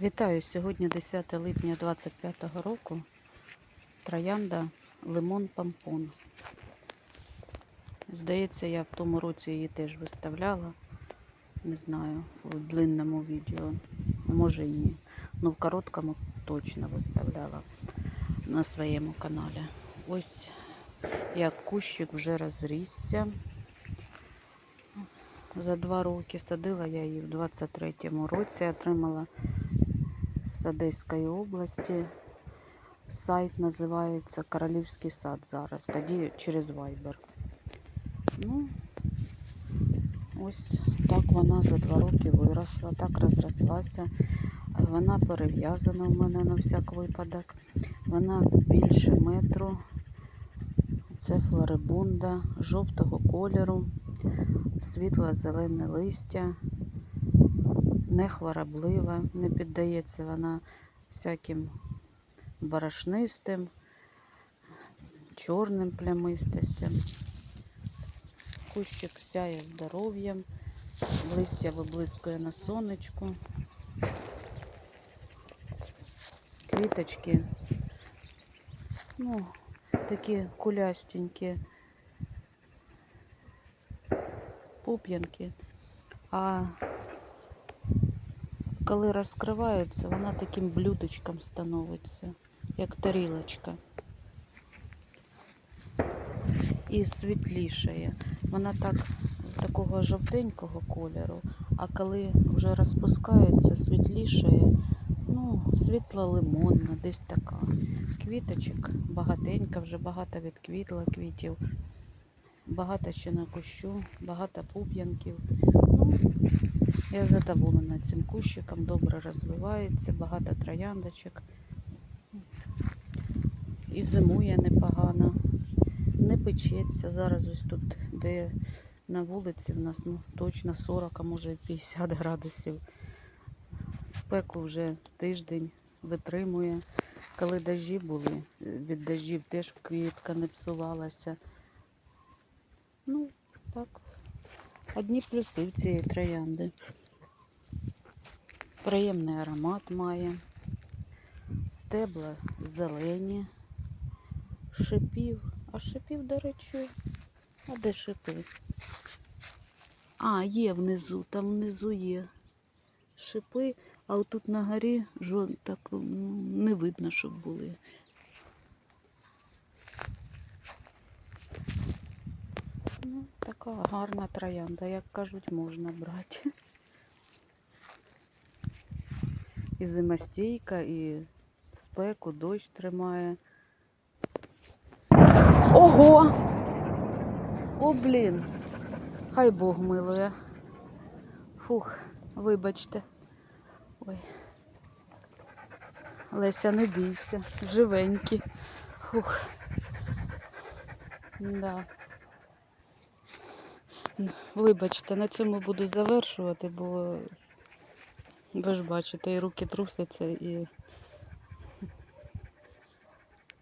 Вітаю! Сьогодні 10 липня 25 року. Троянда Лимон Пампон. Здається, я в тому році її теж виставляла. Не знаю, в длинному відео. Може і ні. Ну, в короткому точно виставляла на своєму каналі. Ось як кущик вже розрісся. За два роки садила я її в 23-му році, отримала з Одеської області. Сайт називається Королівський сад зараз. Тоді через Viber. Ну, ось так вона за два роки виросла, так розрослася. Вона перев'язана в мене на всяк випадок. Вона більше метру. Це флорибунда жовтого кольору, світло-зелене листя не хвороблива, не піддається вона всяким борошнистим, чорним плямистостям. Кущик сяє здоров'ям, листя виблискує на сонечку. Квіточки, ну, такі кулястенькі, пуп'янки. А коли розкривається, вона таким блюдечком становиться, як тарілочка. І світлішає. Вона так такого жовтенького кольору, а коли вже розпускається, світлішає, ну, світло-лимонна, десь така. Квіточок багатенька, вже багато відквітла квітів, багато ще на кущу, багато пуп'янків. Ну, я задоволена цим кущиком, добре розвивається, багато трояндочок. І зимує непогано, не печеться. Зараз ось тут, де на вулиці, в нас ну, точно 40, а може 50 градусів. Спеку вже тиждень витримує. Коли дощі були, від дощів теж квітка не псувалася. Ну, так. Одні плюси в цієї троянди. Приємний аромат має. Стебла зелені, шипів. А шипів, до речі, а де шипи? А, є внизу, там внизу є шипи, а отут на горі жон так м, не видно, щоб були. Ну, така гарна троянда, як кажуть, можна брати. І зимостійка, і спеку, дощ тримає. Ого! О, блін! Хай Бог милує. Фух, вибачте. Ой. Леся, не бійся, живенькі. Фух. Да. Вибачте, на цьому буду завершувати, бо ви ж бачите, і руки трусяться, і